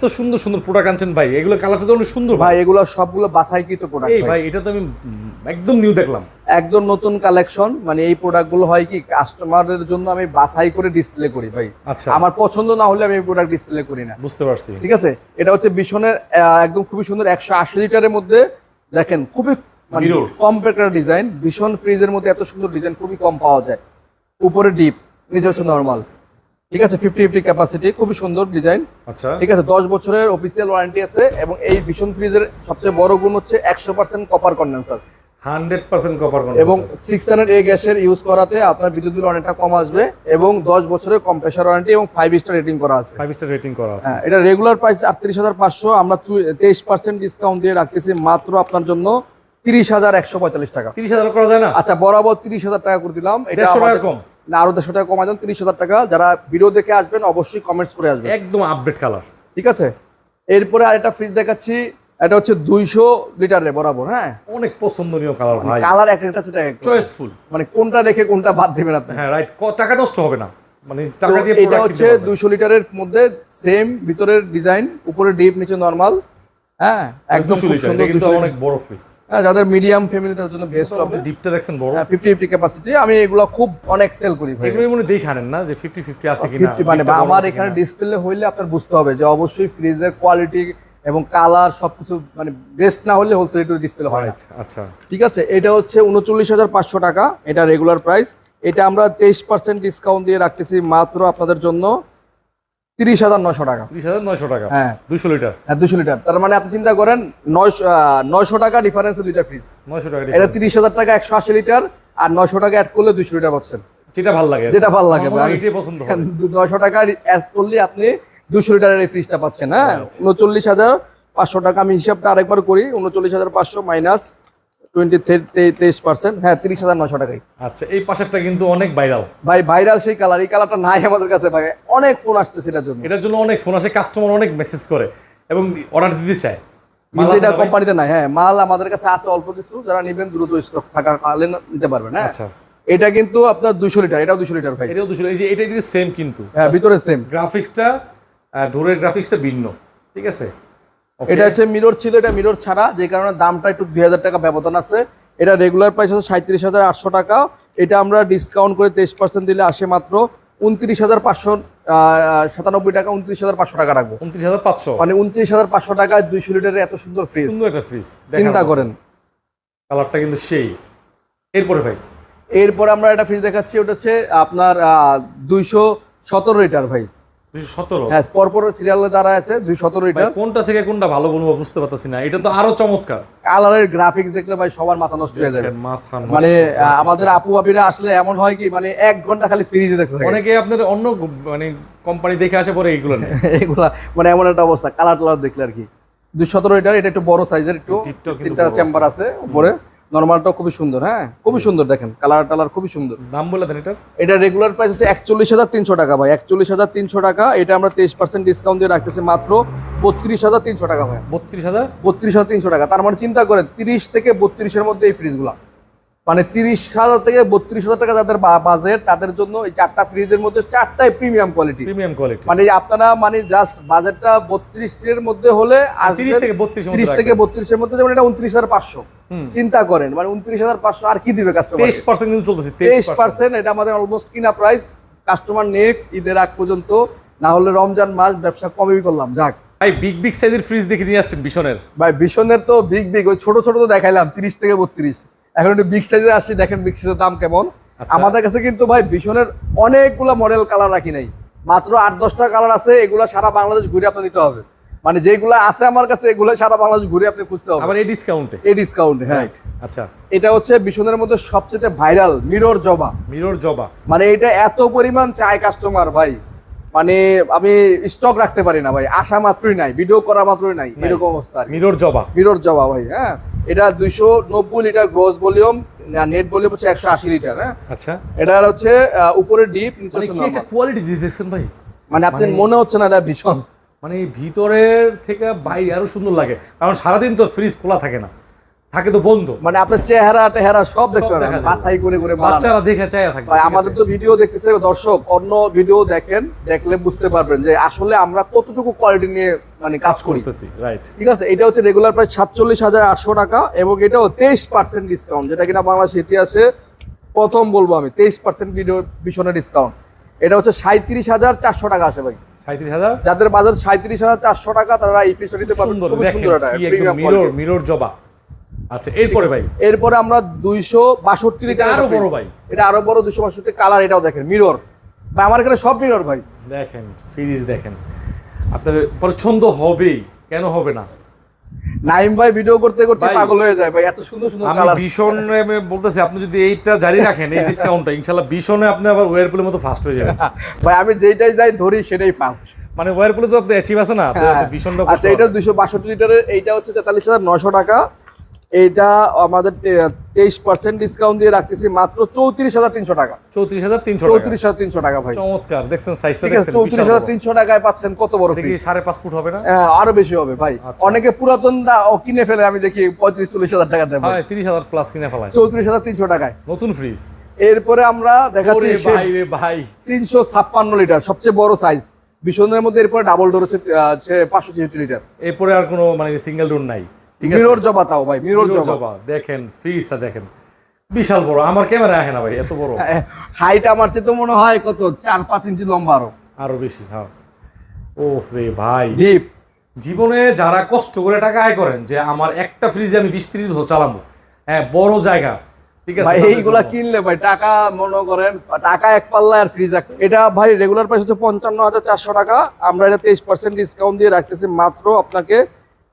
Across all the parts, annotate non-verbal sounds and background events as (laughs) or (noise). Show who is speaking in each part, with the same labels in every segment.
Speaker 1: এত সুন্দর সুন্দর প্রোডাক্ট আনছেন ভাই। এগুলো কালারটা তো অনেক সুন্দর ভাই।
Speaker 2: এগুলো সবগুলো বাছাইকৃত প্রোডাক্ট
Speaker 1: এই ভাই। এটা তো আমি একদম নিউ দেখলাম।
Speaker 2: একদম নতুন কালেকশন মানে এই প্রোডাক্টগুলো হয় কি কাস্টমারের জন্য আমি বাছাই করে ডিসপ্লে করি ভাই।
Speaker 1: আচ্ছা।
Speaker 2: আমার পছন্দ না হলে আমি এই প্রোডাক্ট ডিসপ্লে করি না।
Speaker 1: বুঝতে পারছি।
Speaker 2: ঠিক আছে? এটা হচ্ছে বিশনের একদম খুবই সুন্দর একশো আশি লিটারের মধ্যে দেখেন খুবই মানে
Speaker 1: Mirror।
Speaker 2: ডিজাইন ভীষণ ফ্রিজের মধ্যে এত সুন্দর ডিজাইন খুবই কম পাওয়া যায়। উপরে ডিপ নিচে হচ্ছে নর্মাল ঠিক আছে ফিফটি ফিফটি ক্যাপাসিটি খুবই সুন্দর ডিজাইন
Speaker 1: আচ্ছা।
Speaker 2: ঠিক আছে দশ বছরের অফিসিয়াল ওয়ারেন্টি আছে এবং এই ভীষণ ফ্রিজের সবচেয়ে বড় গুণ হচ্ছে একশো percent copper condenser
Speaker 1: hundred percent copper
Speaker 2: এবং সিক্স হান্ড্রেড এ গ্যাসের ইউজ করাতে আপনার বিদ্যুৎ বিল অনেকটা কম আসবে এবং দশ বছরের কম্প্রেসার ওয়ারেন্টি এবং ফাইভ স্টার রেটিং করা আছে।
Speaker 1: ফাইভ স্টার রেটিং করা আছে।
Speaker 2: হ্যাঁ এটা রেগুলার প্রাইস আটত্রিশ হাজার পাঁচশো আমরা তেইশ পার্সেন্ট ডিসকাউন্ট দিয়ে রাখতেছি মাত্র আপনার জন্য তিরিশ হাজার একশো পঁয়তাল্লিশ টাকা।
Speaker 1: তিরিশ হাজার করা যায় না?
Speaker 2: আচ্ছা বরাবর তিরিশ হাজার টাকা করে দিলাম। এটা
Speaker 1: কম।
Speaker 2: না আরও দেড়শো টাকা কমাই দেন তিরিশ হাজার টাকা। যারা ভিডিও দেখে আসবেন অবশ্যই কমেন্টস করে আসবেন।
Speaker 1: একদম আপডেট কালার
Speaker 2: ঠিক আছে? এরপরে আর একটা ফ্রিজ দেখাচ্ছি। এটা হচ্ছে দুইশো লিটারের বরাবর হ্যাঁ?
Speaker 1: অনেক পছন্দনীয় কালার ভাই।
Speaker 2: কালার এক একটা
Speaker 1: চয়েসফুল
Speaker 2: মানে কোনটা রেখে কোনটা বাদ দেবেন আপনি?
Speaker 1: হ্যাঁ রাইট টাকা নষ্ট হবে না। মানে টাকা দিয়ে
Speaker 2: এটা হচ্ছে। দুইশো লিটারের মধ্যে সেম ভিতরের ডিজাইন উপরে ডিপ নিচে নর্মাল হ্যাঁ একদম খুব সুন্দর
Speaker 1: কিন্তু অনেক বড় ফ্রিজ
Speaker 2: হ্যাঁ যাদের মিডিয়াম ফ্যামিলিটার জন্য বেস্ট হবে
Speaker 1: ডিপটা দেখছেন বড়।
Speaker 2: ফিফটি ফিফটি ক্যাপাসিটি আমি এগুলো খুব অনেক সেল করি ভাই।
Speaker 1: এগুলো মনে দেখে আনেন না যে ফিফটি ফিফটি আছে কিনা।
Speaker 2: ফিফটি মানে আমার এখানে ডিসপ্লে হইলে আপনার বুঝতে হবে যে অবশ্যই ফ্রিজের কোয়ালিটি এবং কালার সবকিছু মানে বেস্ট না হলে হোলসেল একটু ডিসপ্লে হয়
Speaker 1: আচ্ছা।
Speaker 2: ঠিক আছে এটা হচ্ছে উনচল্লিশ হাজার পাঁচশো টাকা এটা রেগুলার প্রাইস এটা আমরা তেইশ পার্সেন্ট ডিসকাউন্ট দিয়ে রাখতেছি মাত্র আপনাদের জন্য। তিরিশ হাজার নশো টাকা।
Speaker 1: ত্রিশ হাজার নয়শো টাকা।
Speaker 2: হ্যাঁ।
Speaker 1: দুশো লিটার।
Speaker 2: হ্যাঁ দুশো লিটার। তার মানে আপনি চিন্তা করেন নয়শো নয়শো টাকা ডিফারেন্সে দুইটা ফ্রিজ
Speaker 1: নয়শো টাকা
Speaker 2: এটা। তিরিশ হাজার টাকা একশো আশি লিটার আর নয়শো টাকা অ্যাড করলে দুশো লিটার পাচ্ছেন।
Speaker 1: যেটা ভালো লাগে।
Speaker 2: যেটা ভালো লাগে
Speaker 1: এটাই পছন্দ (laughs)
Speaker 2: নয়শো টাকা অ্যাড করলে আপনি দুশো লিটারের এই ফ্রিজটা পাচ্ছেন হ্যাঁ? উনচল্লিশ হাজার পাঁচশো টাকা আমি হিসাবটা আরেকবার করি উনচল্লিশ হাজার পাঁচশো মাইনাস টোয়েন্টি তেইশ পার্সেন্ট হ্যাঁ তিরিশ হাজার নশো টাকাই।
Speaker 1: আচ্ছা এই পাশেরটা কিন্তু অনেক ভাইরাল
Speaker 2: ভাই ভাইরাল সেই কালার এই কালারটা নাই আমাদের কাছে ভাই। অনেক ফোন আসতেছে এটার জন্য।
Speaker 1: এটার জন্য অনেক ফোন আসে কাস্টমার অনেক মেসেজ করে এবং অর্ডার দিতে চায়। মাল
Speaker 2: কিন্তু এটা কোম্পানিতে নাই হ্যাঁ মাল আমাদের কাছে আছে অল্প কিছু যারা নেবেন দ্রুত স্টক থাকা কালে নিতে পারবেন হ্যাঁ।
Speaker 1: আচ্ছা।
Speaker 2: এটা কিন্তু আপনার দুশো লিটার এটাও দুশো লিটার ভাই।
Speaker 1: এটাও দুশো যে এটা সেম কিন্তু।
Speaker 2: হ্যাঁ ভিতরে সেম
Speaker 1: গ্রাফিক্সটা ডোরের গ্রাফিক্সটা ভিন্ন ঠিক আছে.
Speaker 2: এটা হচ্ছে মিরর ছিল এটা মিরর ছাড়া যে কারণে দামটা একটু দুই হাজার টাকা ব্যবধান আছে। এটা রেগুলার প্রাইস হচ্ছে সাঁত্রিশ হাজার আটশো টাকা। এটা আমরা ডিসকাউন্ট করে তেইশ পার্সেন্ট দিলে আসে মাত্র উনত্রিশ হাজার পাঁচশো সাতানব্বই টাকা উনত্রিশ হাজার পাঁচশো টাকা রাখব।
Speaker 1: উনত্রিশ হাজার পাঁচশো?
Speaker 2: মানে উনত্রিশ হাজার পাঁচশো টাকায় দুইশো লিটারের এত সুন্দর ফ্রিজ
Speaker 1: সুন্দর একটা ফ্রিজ
Speaker 2: চিন্তা করেন।
Speaker 1: কালারটা কিন্তু সেই। এরপরে ভাই?
Speaker 2: এরপরে আমরা একটা ফ্রিজ দেখাচ্ছি ওটা হচ্ছে আপনার দুইশো সতেরো লিটার ভাই। হ্যাঁ পরপর সিরিয়ালে দ্বারা আছে দুই সতেরো লিটার
Speaker 1: কোনটা থেকে কোনটা ভালো বলব বুঝতে পারতেছি না। এটা তো আরও চমৎকার।
Speaker 2: কালারের গ্রাফিক্স দেখলে ভাই সবার মাথা নষ্ট হয়ে যাবে।
Speaker 1: মাথা
Speaker 2: মানে আমাদের আপু আসলে এমন হয় কি মানে এক ঘণ্টা খালি ফ্রিজে দেখতে থাকে।
Speaker 1: অনেকে আপনার অন্য মানে কোম্পানি দেখে আসে পরে এইগুলো (laughs)
Speaker 2: এগুলা মানে এমন একটা অবস্থা কালার টালার দেখলে আর কি। দুই সতেরো এটা একটু বড় সাইজের একটু তিনটা চেম্বার আছে উপরে। নর্মালটাও খুবই সুন্দর হ্যাঁ? খুবই সুন্দর দেখেন কালার টালার খুবই সুন্দর।
Speaker 1: দাম বলে দেন এটা।
Speaker 2: এটা রেগুলার প্রাইস হচ্ছে একচল্লিশ হাজার তিনশো টাকা ভাই একচল্লিশ হাজার তিনশো টাকা। এটা আমরা তেইশ পার্সেন্ট ডিসকাউন্ট দিয়ে রাখতেছি মাত্র বত্রিশ হাজার তিনশো টাকা ভাই।
Speaker 1: বত্রিশ হাজার?
Speaker 2: বত্রিশ হাজার তিনশো টাকা। তার মানে চিন্তা করেন তিরিশ থেকে বত্রিশের মধ্যে এই ফ্রিজগুলা মানে তিরিশ হাজার থেকে বত্রিশ হাজার টাকা যাদের বাজেট তাদের জন্য এই চারটা ফ্রিজের মধ্যে চারটাই প্রিমিয়াম কোয়ালিটি
Speaker 1: প্রিমিয়াম কোয়ালিটি
Speaker 2: মানে আপনারা মানে জাস্ট বাজেটটা বত্রিশের মধ্যে হলে
Speaker 1: তিরিশ থেকে বত্রিশ
Speaker 2: তিরিশ থেকে বত্রিশের মধ্যে যেমন এটা উনত্রিশ হাজার পাঁচশো। চিন্তা করেন মানে উনত্রিশ হাজার পাঁচশো আর কি দিবে কাস্টমার
Speaker 1: তেইশ পার্সেন্ট কিন্তু চলতেছে
Speaker 2: তেইশ
Speaker 1: পার্সেন্ট
Speaker 2: এটা আমাদের অলমোস্ট কিনা প্রাইস কাস্টমার নেক ঈদের আগ পর্যন্ত। না হলে রমজান মাস ব্যবসা কমই করলাম যাক।
Speaker 1: ভাই বিগ বিগ সাইজের ফ্রিজ দেখে নিয়ে আসছেন বিশনের
Speaker 2: ভাই ভীষণের তো বিগ বিগ ওই ছোট ছোট তো দেখাইলাম তিরিশ থেকে বত্রিশ। এখন একটু বিগ সাইজে আসি দেখেন বিগ সাইজের দাম কেমন।
Speaker 1: আচ্ছা।
Speaker 2: আমাদের কাছে কিন্তু ভাই ভীষণের অনেকগুলো মডেল কালার রাখি নাই। মাত্র আট দশটা কালার আছে এগুলো সারা বাংলাদেশ ঘুরে আপনি নিতে হবে। মানে যেগুলো আছে আমার কাছে এগুলো সারা বাংলাদেশ ঘুরে আপনি খুঁজতে হবে।
Speaker 1: আবার এই ডিসকাউন্টে
Speaker 2: এই ডিসকাউন্ট হ্যাঁ।
Speaker 1: আচ্ছা।
Speaker 2: এটা হচ্ছে ভীষণের মধ্যে সবচেয়ে ভাইরাল মিরর জবা।
Speaker 1: মিরর জবা।
Speaker 2: মানে এটা এত পরিমাণ চায় কাস্টমার ভাই। মানে আমি স্টক রাখতে পারি না ভাই আসা মাত্রই নাই ভিডিও করা মাত্রই নাই এরকম অবস্থা
Speaker 1: মিরর জবা।
Speaker 2: মিরর জবা ভাই হ্যাঁ। এটা দুইশো নব্বই litre gross volume net volume হচ্ছে একশো আশি লিটার হ্যাঁ?
Speaker 1: আচ্ছা।
Speaker 2: এটা হচ্ছে আহ, উপরে ডিপ
Speaker 1: মানে একটা কোয়ালিটি দিয়ে দেখছেন ভাই?
Speaker 2: মানে আপনি মনে হচ্ছে না এটা ভীষণ।
Speaker 1: মানে ভিতরের থেকে বাইরে আরও সুন্দর লাগে। কারণ সারাদিন তো ফ্রিজ খোলা থাকে না। থাকে তো বন্ধ।
Speaker 2: মানে আপনার চেহারা টেহারা সব দেখতে পারেন। বাছাই করে করে
Speaker 1: বাচ্চারা দেখে চায় থাকবে
Speaker 2: ভাই আমাদের তো ভিডিও দেখতেছে দর্শক অন্য ভিডিও দেখেন দেখলে বুঝতে পারবেন যে আসলে আমরা কতটুকু কোয়ালিটি নিয়ে মানে কাজ করি।
Speaker 1: রাইট
Speaker 2: ঠিক আছে এটা হচ্ছে রেগুলার প্রাইস সাতচল্লিশ হাজার আটশো টাকা এবং এটাও তেইশ পার্সেন্ট ডিসকাউন্ট যেটা কিনা বাংলাদেশ ইতিহাসে প্রথম বলব আমি তেইশ পার্সেন্ট ভিডিও ভীষণের ডিসকাউন্ট এটা হচ্ছে সাঁত্রিশ হাজার চারশো টাকা আসে ভাই।
Speaker 1: হাজার?
Speaker 2: যাদের বাজার সাঁত্রিশ হাজার চারশো টাকা তারা এই ফিসটা নিতে পারবেন
Speaker 1: সুন্দর
Speaker 2: এটা
Speaker 1: মিরর জবা। আচ্ছা এরপরে ভাই।
Speaker 2: এরপরে আমরা দুইশো বাষট্টি লিটার আরও
Speaker 1: বড় ভাই।
Speaker 2: এটা আরও বড় দুশো বাষট্টি কালার এটাও দেখেন মিরর ভাই আমার এখানে সব মিরর ভাই।
Speaker 1: দেখেন ফ্রিজ দেখেন। আপনার পছন্দ হবেই কেন হবে না?
Speaker 2: নাইম ভাই ভিডিও করতে করতে পাগল হয়ে যায় ভাই এত সুন্দর সুন্দর
Speaker 1: আমি
Speaker 2: কালার
Speaker 1: ভীষণ আমি বলতেছি আপনি যদি এইটা জারি রাখেন এই (laughs) ডিসকাউন্টটা ইনশাল্লাহ ভীষণে আপনি আবার ওয়ারপুলের মতো ফার্স্ট হয়ে যাবেন। (laughs)
Speaker 2: ভাই আমি যেটাই যাই ধরি সেটাই ফার্স্ট
Speaker 1: মানে ওয়ারপুলে তো আপনি অ্যাচিভ আছে না তো আপনি
Speaker 2: আচ্ছা এটা দুশো বাষট্টি লিটারের এইটা হচ্ছে তেতাল্লিশ হাজার নশো টাকা। এইটা আমাদের তেইশ পার্সেন্ট ডিসকাউন্ট দিয়ে রাখতেছি মাত্র চৌত্রিশ হাজার তিনশো টাকা।
Speaker 1: চৌত্রিশ হাজার তিনশো
Speaker 2: চৌত্রিশ হাজার তিনশো টাকা ভাই।
Speaker 1: চমৎকার দেখছেন সাইজটা
Speaker 2: চৌত্রিশ হাজার তিনশো টাকায় পাচ্ছেন কত বড়
Speaker 1: দেখি সাড়ে পাঁচ ফুট হবে না?
Speaker 2: হ্যাঁ, আরও বেশি হবে ভাই।
Speaker 1: আচ্ছা।
Speaker 2: অনেকে পুরাতন দা- কিনে ফেলে আমি দেখি পঁয়ত্রিশ চল্লিশ হাজার টাকা দেয়
Speaker 1: হ্যাঁ তিরিশ হাজার প্লাস কিনে ফেলায়।
Speaker 2: চৌত্রিশ হাজার তিনশো টাকায়।
Speaker 1: নতুন ফ্রিজ
Speaker 2: এরপরে আমরা দেখাচ্ছি
Speaker 1: ভাই ভাই।
Speaker 2: তিনশো ছাপ্পান্ন লিটার সবচেয়ে বড় সাইজ ভীষণের মধ্যে এরপরে ডাবল ডোর হচ্ছে পাঁচশো ছেষট্টি লিটার
Speaker 1: এরপরে আর কোনো মানে সিঙ্গেল রুম নাই।
Speaker 2: মিরর জবা তাও ভাই মিরর জবা।
Speaker 1: দেখেন বিশাল বড় আমার ক্যামেরা আসে না ভাই এত বড়।
Speaker 2: হাইট আমার চেয়ে তো মনে হয় কত? চার পাঁচ ইঞ্চি লম্বা আরও।
Speaker 1: আরও বেশি হ্যাঁ। ও রে ভাই।
Speaker 2: ডিপ
Speaker 1: জীবনে যারা কষ্ট করে টাকা আয় করেন যে আমার একটা ফ্রিজে আমি বিশ ত্রিশ বছর চালাবো হ্যাঁ বড় জায়গা ঠিক আছে?
Speaker 2: এইগুলা কিনলে ভাই টাকা মনে করেন টাকা এক পাল্লা আর ফ্রিজ এক এটা ভাই রেগুলার প্রাইস হচ্ছে পঞ্চান্ন হাজার চারশো টাকা। আমরা এটা তেইশ পার্সেন্ট ডিসকাউন্ট দিয়ে রাখতেছি মাত্র আপনাকে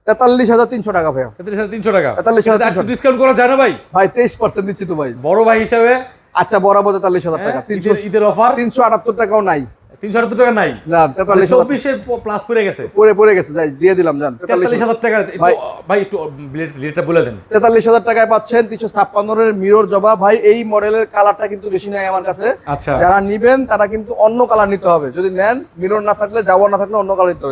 Speaker 2: তেতাল্লিশ হাজার তিনশো টাকা ভাই
Speaker 1: তেত্রিশ হাজার তিনশো টাকা।
Speaker 2: তেতাল্লিশ হাজার
Speaker 1: ডিসকাউন্ট করা যায় না ভাই?
Speaker 2: ভাই তেইশ পার্সেন্ট দিচ্ছি তো ভাই।
Speaker 1: বড় ভাই হিসাবে?
Speaker 2: আচ্ছা বরাবর তেতাল্লিশ হাজার টাকা। তিনশো
Speaker 1: ঈদের- ঈদের অফার
Speaker 2: তিনশো আটাত্তর টাকাও নাই।
Speaker 1: তিনশো আটাত্তর টাকা নাই?
Speaker 2: না তেতাল্লিশ
Speaker 1: চব্বিশে প্লাস করে গেছে।
Speaker 2: পরে পড়ে গেছে যাই দিয়ে দিলাম জান তেতাল্লিশ
Speaker 1: তেতাল্লিশ হাজার টাকা
Speaker 2: ভাই।
Speaker 1: ভাই একটু রেটটা বলে দেন।
Speaker 2: তেতাল্লিশ হাজার টাকায় পাচ্ছেন তিনশো ছাপ্পান্নের মিরর জবা। ভাই এই মডেলের কালারটা কিন্তু বেশি নাই আমার কাছে।
Speaker 1: আচ্ছা।
Speaker 2: যারা নিবেন তারা কিন্তু অন্য কালার নিতে হবে। যদি নেন মিরর না থাকলে যাওয়ার না থাকলে অন্য কালার নিতে হবে।